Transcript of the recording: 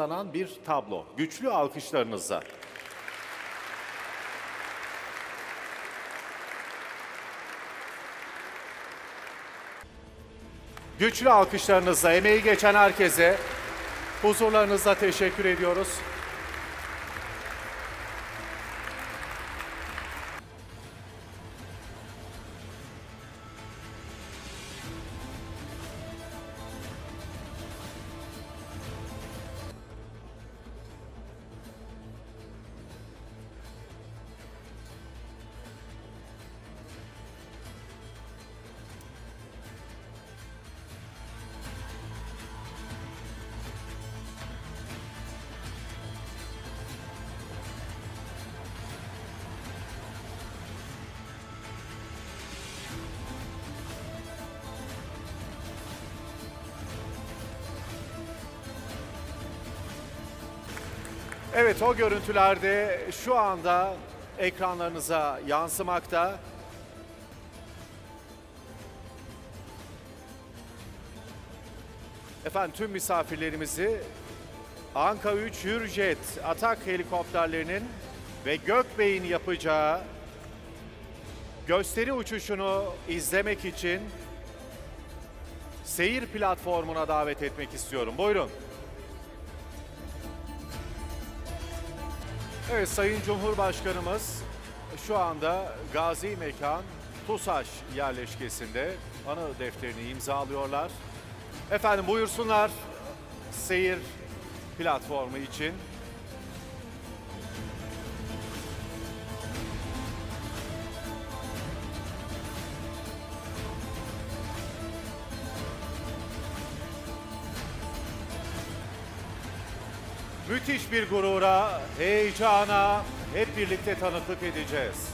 Lanan bir tablo. Güçlü alkışlarınızla. Güçlü alkışlarınızla emeği geçen herkese huzurlarınızda teşekkür ediyoruz. Evet o görüntülerde şu anda ekranlarınıza yansımakta. Efendim tüm misafirlerimizi Anka 3 Hürjet atak helikopterlerinin ve Gökbey'in yapacağı gösteri uçuşunu izlemek için seyir platformuna davet etmek istiyorum. Buyurun. Evet Sayın Cumhurbaşkanımız şu anda Gazi Mekan TUSAŞ yerleşkesinde anı defterini imzalıyorlar. Efendim buyursunlar seyir platformu için. Müthiş bir gurura, heyecana hep birlikte tanıklık edeceğiz.